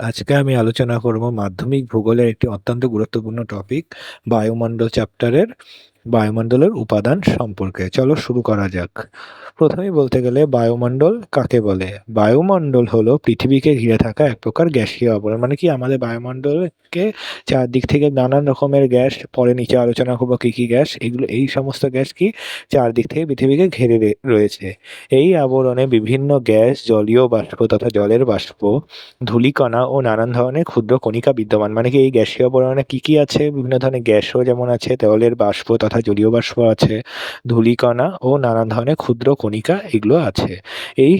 আজকে আমি আলোচনা করব মাধ্যমিক ভূগোলের একটি অত্যন্ত গুরুত্বপূর্ণ টপিক বায়ুমণ্ডল চ্যাপ্টারের বায়ুমণ্ডলের উপাদান সম্পর্কে। চলো শুরু করা যাক। প্রথমেই বলতে গেলে বায়ুমণ্ডল কাকে বলে? বায়ুমণ্ডল হলো পৃথিবীকে ঘিরে থাকা এক প্রকার গ্যাসীয় আবরণ। মানে কি? আমাদের বায়ুমণ্ডলকে চারদিক থেকে নানান রকমের গ্যাস, পরে নিচে আলোচনা করব কী কী গ্যাস, এগুলো, এই সমস্ত গ্যাস কি চারদিক থেকে পৃথিবীকে ঘিরে রয়েছে। এই আবরণে বিভিন্ন গ্যাস, জলীয় বাষ্প তথা জলের বাষ্প, ধূলিকণা ও নানান ধরনের ক্ষুদ্র কণিকা বিদ্যমান। মানে কি? এই গ্যাসীয় আবরণে কী কী আছে? বিভিন্ন ধরনের গ্যাসও যেমন আছে, তেলের বাষ্প তথা জলীয় বাষ্প আছে, ধূলিকণা ও নানান ধরনের ক্ষুদ্র কণিকা এগুলো আছে। এই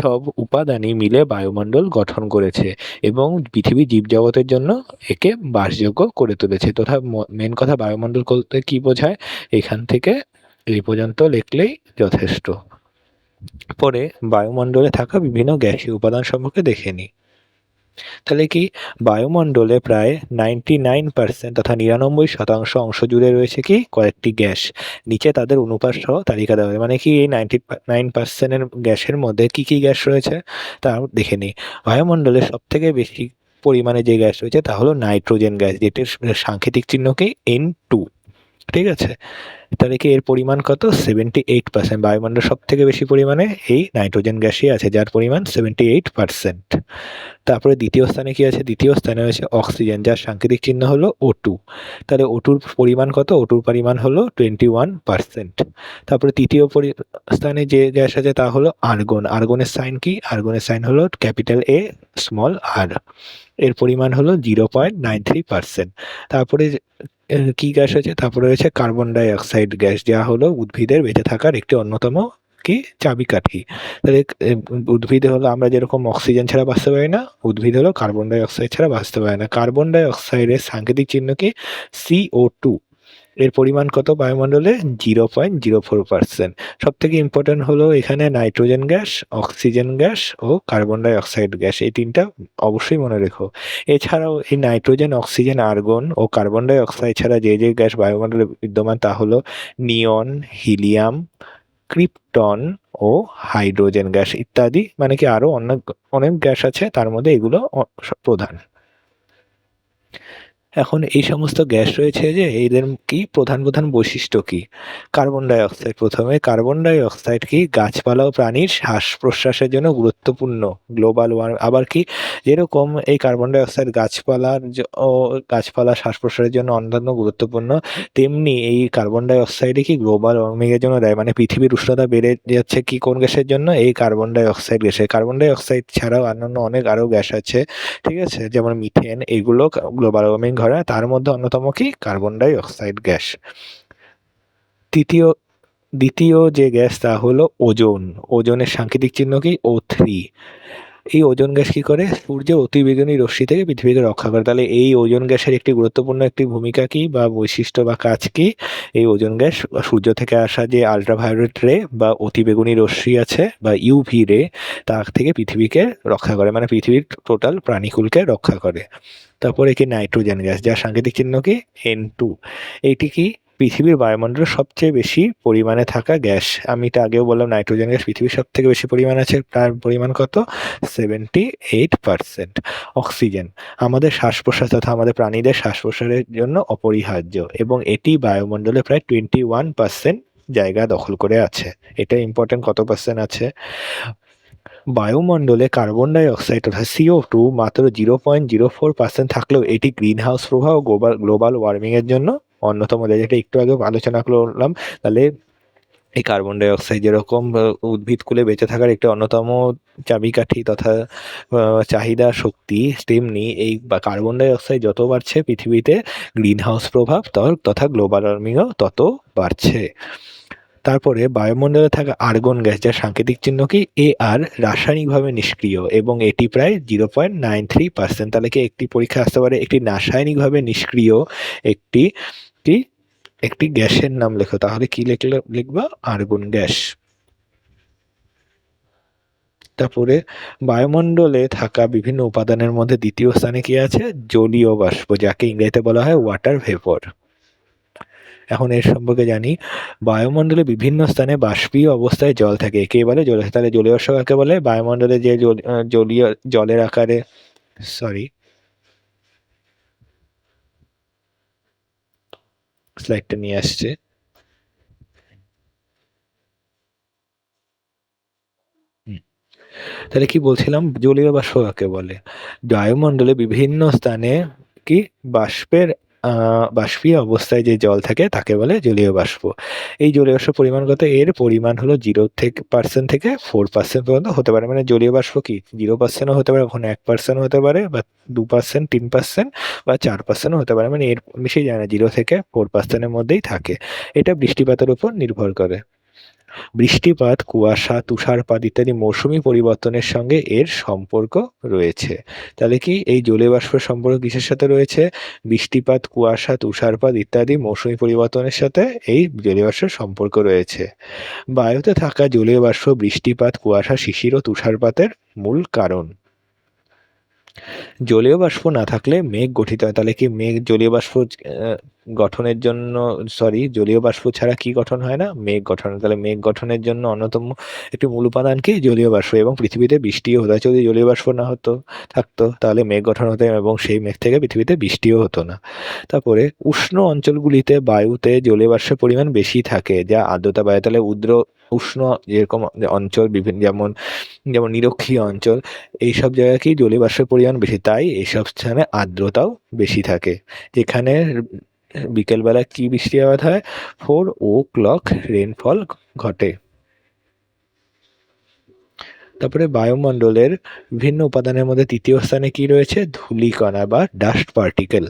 সব উপাদানই মিলে বায়ুমণ্ডল গঠন করেছে এবং পৃথিবীর জীবজগতের জন্য একে বাসযোগ্য করে তুলেছে। তথা মেন কথা বায়ুমণ্ডল বলতে কি বোঝায়? এখান থেকে এই পর্যন্ত লিখলেই যথেষ্ট। পরে বায়ুমণ্ডলে থাকা বিভিন্ন গ্যাসীয় উপাদান সম্পর্কে দেখে নিই। তাহলে কি বায়ুমণ্ডলে প্রায় নাইনটি নাইন পার্সেন্ট তথা নিরানব্বই শতাংশ অংশ জুড়ে রয়েছে কি কয়েকটি গ্যাস। নিচে তাদের অনুপাত সহ তালিকা দেওয়া। মানে কি এই নাইনটি নাইন পার্সেন্টের গ্যাসের মধ্যে কি কি গ্যাস রয়েছে তা দেখে নিই। বায়ুমণ্ডলে সব থেকে বেশি পরিমাণে যে গ্যাস রয়েছে তা হলো নাইট্রোজেন গ্যাস, যেটির সাংকেতিক চিহ্ন কি এন টু ঠিক আছে? তাহলে কি এর পরিমাণ কত? সেভেন্টি এইট পার্সেন্ট বায়ুমণ্ডল সব থেকে বেশি পরিমাণে এই নাইট্রোজেন গ্যাসই আছে, যার পরিমাণ সেভেন্টি এইট পার্সেন্ট তারপরে দ্বিতীয় স্থানে কি আছে? দ্বিতীয় স্থানে রয়েছে অক্সিজেন, যার সাংকেতিক চিহ্ন হলো ও টু তাহলে ওটুর পরিমাণ কত? ওটুর পরিমাণ হলো টোয়েন্টি ওয়ান পার্সেন্ট তারপরে তৃতীয় পরি- স্থানে যে গ্যাস আছে তা হলো আর্গন। আর্গনের সাইন কি? আর্গনের সাইন হলো ক্যাপিটাল এ স্মল আর এর পরিমাণ হলো zero point nine three percent তারপরে কি গ্যাস হয়েছে? তারপরে রয়েছে কার্বন ডাইঅক্সাইড গ্যাস। যা হলো উদ্ভিদের বেঁচে থাকার একটি অন্যতম কি? চাবিকাঠি তাহলে উদ্ভিদ হলো, আমরা যেরকম অক্সিজেন ছাড়া বাঁচতে পারি না, উদ্ভিদ হলো কার্বন ডাইঅক্সাইড ছাড়া বাঁচতে পারে না। কার্বন ডাইঅক্সাইডের সাংকেতিক চিহ্ন কি? সিও টু এর পরিমাণ কত? বায়ুমণ্ডলে zero point zero four percent. সব থেকে ইম্পর্টেন্ট হলো এখানে নাইট্রোজেন গ্যাস, অক্সিজেন গ্যাস ও কার্বন ডাই অক্সাইড গ্যাস। এই তিনটা অবশ্যই মনে রেখো। এছাড়াও এই নাইট্রোজেন, অক্সিজেন, আর্গন ও কার্বন ডাই অক্সাইড ছাড়া যে যে গ্যাস বায়ুমণ্ডলে বিদ্যমান তা হলো নিয়ন, হিলিয়াম, ক্রিপ্টন ও হাইড্রোজেন গ্যাস ইত্যাদি। মানে কি আরও অনেক অনেক গ্যাস আছে, তার মধ্যে এগুলো প্রধান। এখন এই সমস্ত গ্যাস রয়েছে যে এদের কি প্রধান প্রধান বৈশিষ্ট্য কি? কার্বন ডাই অক্সাইড প্রথমে। কার্বন ডাই অক্সাইড কি গাছপালা ও প্রাণীর শ্বাস প্রশ্বাসের জন্য গুরুত্বপূর্ণ। গ্লোবাল ওয়ার্ম আবার কি যেরকম এই কার্বন ডাই অক্সাইড গাছপালার ও গাছপালা শ্বাস প্রশ্বাসের জন্য অন্যান্য গুরুত্বপূর্ণ, তেমনি এই কার্বন ডাই অক্সাইডে কি গ্লোবাল ওয়ার্মিংয়ের জন্য দেয়। মানে পৃথিবীর উষ্ণতা বেড়ে যাচ্ছে কি কোন গ্যাসের জন্য? এই কার্বন ডাই অক্সাইড গ্যাসে। কার্বন ডাই অক্সাইড ছাড়াও অন্যান্য অনেক আরও গ্যাস আছে, ঠিক আছে? যেমন মিথেন, এগুলো গ্লোবাল ওয়ার্মিং ঘটায় তার মধ্যে অন্যতম কি? Carbon dioxide gas. তৃতীয়, দ্বিতীয় যে গ্যাস তা হলো ওজোন। ওজনের সাংকেতিক চিহ্ন কি? O three. এই ওজন গ্যাস কি করে? সূর্যের অতিবেগুনি রশ্মি থেকে পৃথিবীকে রক্ষা করে। তাহলে এই ওজোন গ্যাসের একটি গুরুত্বপূর্ণ একটি ভূমিকা কি বা বৈশিষ্ট্য বা কাজ কি? এই ওজন গ্যাস সূর্য থেকে আসা যে আলট্রাভায়োলেট রে বা অতিবেগুনি রশ্মি আছে বা ইউভি রে, তার থেকে পৃথিবীকে রক্ষা করে। মানে পৃথিবীর টোটাল প্রাণীকুলকে রক্ষা করে। তারপরে কি নাইট্রোজেন গ্যাস যার সাংকেতিক চিহ্ন কি এন টু এইটি কি পৃথিবীর বায়ুমণ্ডলে সবচেয়ে বেশি পরিমাণে থাকা গ্যাস? আমি এটা আগেও বললাম, নাইট্রোজেন গ্যাস পৃথিবীর সব থেকে বেশি পরিমাণ আছে, তার পরিমাণ কত? সেভেন্টি এইট পার্সেন্ট অক্সিজেন, আমাদের শ্বাস প্রশ্বাস তথা আমাদের প্রাণীদের শ্বাস প্রশ্বাসের জন্য অপরিহার্য এবং এটি বায়ুমণ্ডলে প্রায় টোয়েন্টি ওয়ান পার্সেন্ট জায়গা দখল করে আছে। এটা ইম্পর্টেন্ট কত পার্সেন্ট আছে? বায়ুমণ্ডলে কার্বন ডাই অক্সাইড তথা সিও টু মাত্র zero point zero four percent থাকলেও এটি গ্রিন হাউস প্রভাব ও গ্লোবাল গ্লোবাল ওয়ার্মিংয়ের জন্য অন্যতম। যেটা একটু আগে আলোচনা করলাম, তাহলে এই কার্বন ডাই অক্সাইড যেরকম উদ্ভিদকুলে বেঁচে থাকার একটি অন্যতম চাবিকাঠি তথা চাহিদা শক্তি, তেমনি এই কার্বন ডাই অক্সাইড যত বাড়ছে পৃথিবীতে গ্রিন হাউস প্রভাব তথা গ্লোবাল ওয়ার্মিংও তত বাড়ছে। তারপরে বায়ুমণ্ডলে থাকা আর্গন গ্যাস, যার সাংকেতিক চিহ্ন কি? এ আর রাসায়নিকভাবে নিষ্ক্রিয় এবং এটি প্রায় zero point nine three percent তাহলে কি একটি পরীক্ষা আসতে পারে? একটি রাসায়নিকভাবে নিষ্ক্রিয় একটি কি? একটি গ্যাসের নাম লেখো। তাহলে কি লিখলে, লিখবা? Argon gas. তারপরে বায়ুমণ্ডলে থাকা বিভিন্ন উপাদানের মধ্যে দ্বিতীয় স্থানে কি আছে? জলীয় বাষ্প, যাকে ইংরেজিতে বলা হয় ওয়াটার ভেপর এখন এর সম্পর্কে জানি। বায়ুমণ্ডলে বিভিন্ন স্থানে বাষ্পীয় অবস্থায় জল থাকে। একে বলে জল, তাহলে জলীয় কাকে বলে? বায়ুমণ্ডলে যে জলীয়, জলের আকারে সরি স্লাইডটা নিয়ে আসছে। তাহলে কি বলছিলাম? জলীয় বাষ্প কাকে বলে? বায়ুমণ্ডলে বিভিন্ন স্থানে কি? বাষ্পের বাষ্পীয় অবস্থায় যে জল থাকে তাকে বলে জলীয় বাষ্প। এই জলীয় বাষ্প পরিমাণ কত এর পরিমাণ হলো জিরো থেকে পার্সেন্ট থেকে ফোর পার্সেন্ট পর্যন্ত হতে পারে। মানে জলীয় বাষ্প কি? জিরো পার্সেন্টও হতে পারে কখনো এক পার্সেন্ট হতে পারে বা দু পার্সেন্ট, তিন পার্সেন্ট বা চার পার্সেন্টও হতে পারে। মানে এর বেশি যায় না, জিরো থেকে ফোর পার্সেন্টের মধ্যেই থাকে। এটা বৃষ্টিপাতের উপর নির্ভর করে। বৃষ্টিপাত, কুয়াশা, তুষারপাত ইত্যাদি মৌসুমি পরিবর্তনের সঙ্গে এর সম্পর্ক রয়েছে। তাহলে কি এই জলীয় বাষ্পের সম্পর্ক কিসের সাথে রয়েছে? বৃষ্টিপাত, কুয়াশা, তুষারপাত ইত্যাদি মৌসুমি পরিবর্তনের সাথে এই জলীয় বাষ্পের সম্পর্ক রয়েছে। বায়ুতে থাকা জলীয় বাষ্প, বৃষ্টিপাত, কুয়াশা, শিশির ও তুষারপাতের মূল কারণ। জলীয় বাষ্প না থাকলে মেঘ গঠিত হয়। তাহলে কি মেঘ, জলীয় বাষ্প গঠনের জন্য সরি জলীয় বাষ্প ছাড়া কি গঠন হয় না? মেঘ গঠন। তাহলে মেঘ গঠনের জন্য অন্যতম একটি মূল উপাদান কি? জলীয় বাষ্প। এবং পৃথিবীতে বৃষ্টিও হতো। যদি জলীয় বাষ্প না হতো, থাকতো, তাহলে মেঘ গঠন হতো এবং সেই মেঘ থেকে পৃথিবীতে বৃষ্টিও হতো না। তারপরে উষ্ণ অঞ্চলগুলিতে বায়ুতে জলীয় বাষ্পের পরিমাণ বেশি থাকে, যা আর্দ্রতা বায়ু তাহলে উদ্র উষ্ণ যেরকম অঞ্চল, বিভিন্ন যেমন যেমন নিরক্ষীয় অঞ্চল, এইসব জায়গায় কি জলীয় বাষ্পের পরিমাণ বেশি। তাই এইসব স্থানে আর্দ্রতাও বেশি থাকে। যেখানে বিকেলবেলা কি বৃষ্টিপাত হয়? ফোর ও ক্লক রেনফল ঘটে। তারপরে বায়ুমণ্ডলের বিভিন্ন উপাদানের মধ্যে তৃতীয় স্থানে কি রয়েছে? ধূলিকণা বা ডাস্ট পার্টিকেল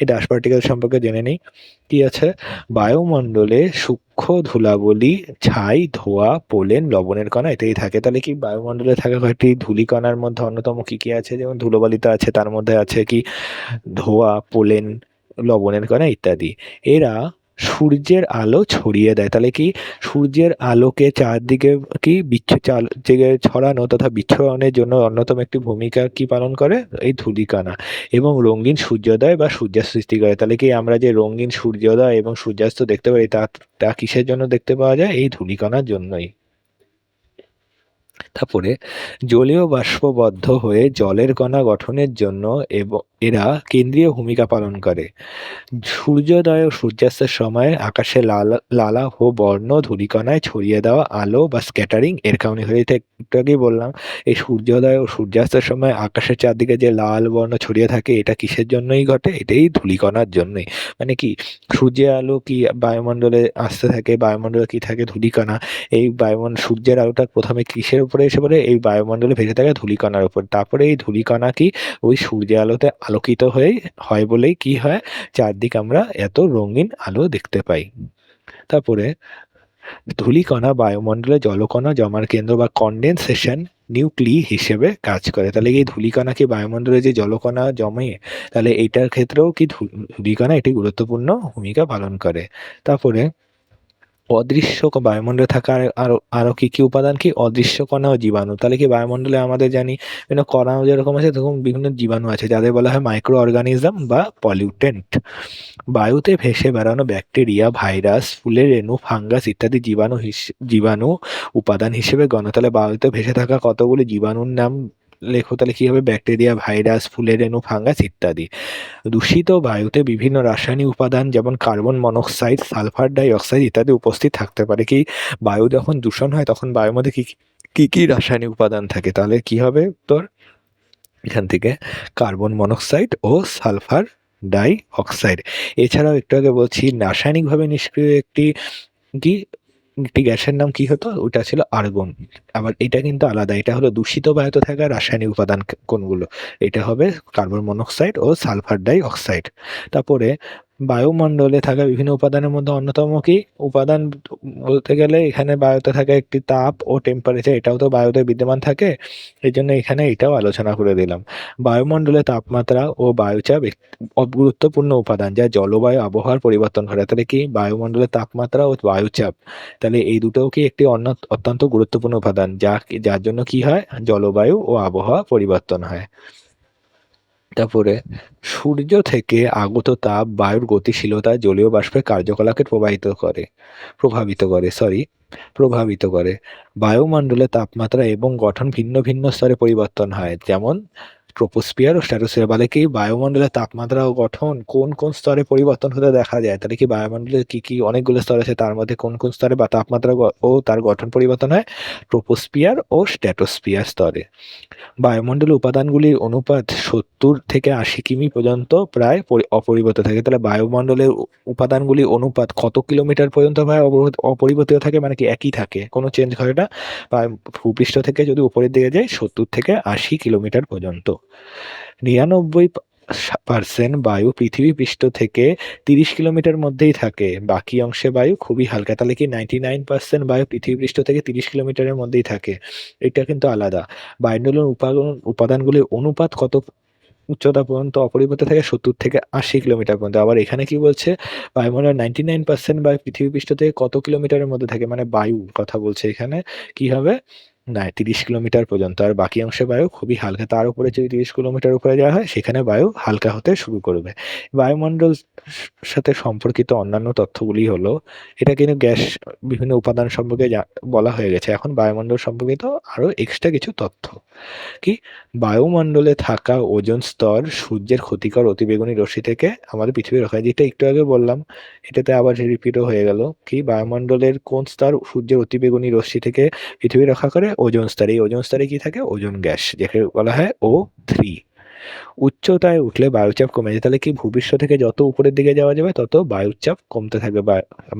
এই ডাস্ট পার্টিকেল সম্পর্কে জেনে নিই। কি আছে? বায়ুমণ্ডলে সূক্ষ্ম ধুলাবলি, ছাই, ধোয়া, পোলেন, লবণের কণা এটাই থাকে। তাহলে কি বায়ুমণ্ডলে থাকা কয়েকটি ধূলিকণার মধ্যে অন্যতম কি কি আছে? যেমন ধুলোবালিতে আছে, তার মধ্যে আছে কি? ধোয়া, পোলেন, লবণের কণা ইত্যাদি। এরা সূর্যের আলো ছড়িয়ে দেয়। তাহলে কি সূর্যের আলোকে চারদিকে কি বিচ্ছ ছড়ানো তথা বিচ্ছরণের জন্য অন্যতম একটি ভূমিকা কি পালন করে? এই ধূলিকণা এবং রঙিন সূর্যোদয় বা সূর্যাস্ত সৃষ্টি করে। তাহলে কি আমরা যে রঙিন সূর্যোদয় এবং সূর্যাস্ত দেখতে পারি, তা তা কিসের জন্য দেখতে পাওয়া যায়? এই ধূলিকণার জন্যই। তারপরে, জলীয় বাষ্পবদ্ধ হয়ে জলের কণা গঠনের জন্য এবং এরা কেন্দ্রীয় ভূমিকা পালন করে। সূর্যোদয় ও সূর্যাস্তের সময় আকাশে লাল, লালা ও বর্ণ ধূলিকণায় ছড়িয়ে দেওয়া আলো বা স্ক্যাটারিং এর কারণে হয়ে একটু আগেই বললাম, এই সূর্যোদয় ও সূর্যাস্তের সময় আকাশের চারদিকে যে লাল বর্ণ ছড়িয়ে থাকে, এটা কিসের জন্যই ঘটে? এটাই ধূলিকণার জন্যই। মানে কি, সূর্যের আলো কি বায়ুমণ্ডলে আসতে থাকে, বায়ুমণ্ডলে কি থাকে ধূলিকণা? এই বায়ুমণ্ডল সূর্যের আলোটা প্রথমে কিসের উপরে এসে পড়ে? এই বায়ুমণ্ডলে ভেসে থাকে ধূলিকণার উপর। তারপরে এই ধূলিকণা কি? ওই সূর্যের আলোতে আলোকিত হয়ে, হয় বলেই কি হয়? চারদিক আমরা এত রঙিন আলো দেখতে পাই। তারপরে ধূলিকণা, বায়ুমণ্ডলে জলকণা জমার কেন্দ্র বা কন্ডেনসেশন নিউক্লি হিসেবে কাজ করে। তাহলে এই ধূলিকণা কি বায়ুমণ্ডলে যে জলকণা জমে, তাহলে এইটার ক্ষেত্রেও কি ধূলিকণা একটি গুরুত্বপূর্ণ ভূমিকা পালন করে। তারপরে অদৃশ্য বায়ুমণ্ডলে থাকা আরও আরও কি কি উপাদান? কি অদৃশ্য কণা ও জীবাণু? তাহলে কি বায়ুমণ্ডলে আমাদের জানি বিভিন্ন কণাও যেরকম আছে তখন বিভিন্ন জীবাণু আছে, যাদের বলা হয় মাইক্রো অর্গানিজম বা পলিউটেন্ট বায়ুতে ভেসে বেড়ানো ব্যাকটেরিয়া ভাইরাস ফুলের রেণু ফাঙ্গাস ইত্যাদি জীবাণু জীবাণু উপাদান হিসেবে গণ তাহলে বায়ুতে ভেসে থাকা কতগুলি জীবাণুর নাম লেখো, তাহলে কী হবে? ব্যাকটেরিয়া, ভাইরাস, ফুলের রেণু, ফাঙ্গাস ইত্যাদি। দূষিত বায়ুতে বিভিন্ন রাসায়নিক উপাদান যেমন carbon monoxide, sulphur dioxide ইত্যাদি উপস্থিত থাকতে পারে। কি বায়ু যখন দূষণ হয়, তখন বায়ুর মধ্যে কী কী কী রাসায়নিক উপাদান থাকে? তাহলে কি হবে তোর? এখান থেকে কার্বন মনোক্সাইড ও সালফার ডাই অক্সাইড এছাড়াও একটু আগে বলছি, রাসায়নিকভাবে নিষ্ক্রিয় একটি কি? একটি গ্যাসের নাম কি হতো? ওটা ছিল আর্গন। আবার এটা কিন্তু আলাদা, এটা হলো দূষিত বায়ুতে থাকা রাসায়নিক উপাদান কোনগুলো? এটা হবে কার্বন মনোক্সাইড ও সালফার ডাই অক্সাইড তারপরে বায়ুমণ্ডলে থাকা বিভিন্ন উপাদানের মধ্যে অন্যতম কি? উপাদান বলতে গেলে এখানে বায়ুতে থাকা একটি তাপ ও টেম্পারেচার এটাও তো বায়ুতে বিদ্যমান থাকে। এই জন্য এখানে এটাও আলোচনা করে দিলাম। বায়ুমণ্ডলে তাপমাত্রা ও বায়ুচাপ গুরুত্বপূর্ণ উপাদান, যা জলবায়ু আবহাওয়ার পরিবর্তন করে তাহলে কি? বায়ুমণ্ডলের তাপমাত্রা ও বায়ুচাপ। তাহলে এই দুটোও কি একটি অন্য অত্যন্ত গুরুত্বপূর্ণ উপাদান, যা যার জন্য কি হয়? জলবায়ু ও আবহাওয়া পরিবর্তন হয়। তারপরে সূর্য থেকে আগত তাপ বায়ুর গতিশীলতা জলীয় বাষ্পের কার্যকলাপকে প্রবাহিত করে, প্রভাবিত করে সরি প্রভাবিত করে। বায়ুমণ্ডলে তাপমাত্রা এবং গঠন ভিন্ন ভিন্ন স্তরে পরিবর্তন হয়, যেমন ট্রোপোস্ফিয়ার ও স্ট্র্যাটোস্ফিয়ার বলে কি বায়ুমণ্ডলের তাপমাত্রা ও গঠন কোন কোন স্তরে পরিবর্তন হতে দেখা যায়? তাহলে কি বায়ুমণ্ডলের কি কি অনেকগুলো স্তর আছে? তার মধ্যে কোন কোন স্তরে বা তাপমাত্রা ও তার গঠন পরিবর্তন হয়? ট্রোপোস্ফিয়ার ও স্ট্র্যাটোস্ফিয়ার স্তরে। বায়ুমণ্ডলের উপাদানগুলির অনুপাত সত্তর থেকে আশি কিমি পর্যন্ত প্রায় পরি- অপরিবর্তিত থাকে। তাহলে বায়ুমণ্ডলের উপাদানগুলির অনুপাত কত কিলোমিটার পর্যন্ত প্রায় অপরিবর্তিত থাকে মানে কি একই থাকে? কোনো চেঞ্জ হয় না। ভূপৃষ্ঠ থেকে যদি উপরের দিকে যায়, সত্তর থেকে আশি কিলোমিটার পর্যন্ত। নিরানব্বই পার্সেন্ট বায়ু পৃথিবী পৃষ্ঠ থেকে তিরিশ কিলোমিটার মধ্যেই থাকে। বাকি অংশে বায়ু খুবই হালকা, তাহলে কি নাইনটি নাইন পার্সেন্ট বায়ু পৃথিবী পৃষ্ঠ থেকে তিরিশ কিলোমিটারের মধ্যেই থাকে? এটা কিন্তু আলাদা। বায়ুমণ্ডলের উপাদান, উপাদানগুলির অনুপাত কত উচ্চতা পর্যন্ত অপরিবর্তিত থাকে? সত্তর থেকে আশি কিলোমিটার পর্যন্ত। আবার এখানে কি বলছে? বায়ুমণ্ডল নাইনটি নাইন পার্সেন্ট বায়ু পৃথিবী পৃষ্ঠ থেকে কত কিলোমিটারের মধ্যে থাকে? মানে বায়ু কথা বলছে এখানে। কি হবে? না, তিরিশ কিলোমিটার পর্যন্ত। আর বাকি অংশে বায়ু খুবই হালকা। তার উপরে যদি তিরিশ কিলোমিটার উপরে যাওয়া হয়, সেখানে বায়ু হালকা হতে শুরু করবে। বায়ুমণ্ডল সাথে সম্পর্কিত অন্যান্য তথ্যগুলি হলো, এটা কিন্তু গ্যাস, বিভিন্ন উপাদান সম্পর্কে বলা হয়ে গেছে। এখন বায়ুমণ্ডল সম্পর্কিত আরও এক্সট্রা কিছু তথ্য। কি? বায়ুমণ্ডলে থাকা ওজন স্তর সূর্যের ক্ষতিকর অতিবেগুনি রশ্মি থেকে আমাদের পৃথিবীর রক্ষা যেটা একটু আগে বললাম, এটাতে আবার রিপিটও হয়ে গেল। কি? বায়ুমণ্ডলের কোন স্তর সূর্যের অতিবেগুনি রশ্মি থেকে পৃথিবী রক্ষা করে? ওজোন স্তরে, এই ওজন স্তরে কি থাকে? ওজন গ্যাস, যাকে বলা হয় ও থ্রি উচ্চতায় উঠলে বায়ুচাপ কমে যায়, তাহলে কি ভূপৃষ্ঠ থেকে যত উপরের দিকে যাওয়া যাবে, তত বায়ুচাপ কমতে থাকবে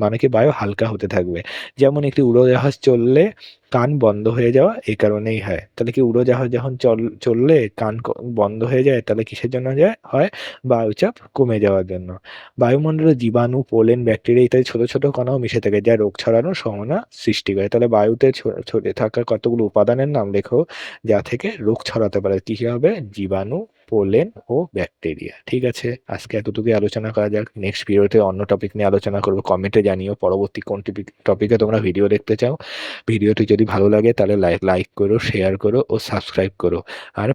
মানে কি বায়ু হালকা হতে থাকবে। যেমন একটি উড়োজাহাজ চললে কান বন্ধ হয়ে যাওয়া এই কারণেই হয়। তাহলে কি উড়োজাহাজ যখন চল, চললে কান বন্ধ হয়ে যায়, তাহলে কিসের জন্য যায়? হয় বায়ুচাপ কমে যাওয়ার জন্য। বায়ুমণ্ডলে জীবাণু, পোলেন, ব্যাকটেরিয়া ইত্যাদি ছোট ছোট কণাও মিশে থাকে, যা রোগ ছড়ানোর সম্ভাবনা সৃষ্টি করে। তাহলে বায়ুতে ছড়িয়ে থাকা কতগুলো উপাদানের নাম লেখো, যা থেকে রোগ ছড়াতে পারে? কি হবে? জীবাণু পোলেন ও ব্যাকটেরিয়া। ঠিক আছে? আজকে এতটুকুই আলোচনা করা যাক। নেক্সট ভিডিওতে অন্য টপিক নিয়ে আলোচনা করব। কমেন্টে জানিও পরবর্তী কোন টপিকে তোমরা ভিডিও দেখতে চাও। ভিডিওটি যদি ভালো লাগে তাহলে লাইক লাইক করো শেয়ার করো ও সাবস্ক্রাইব করো। আর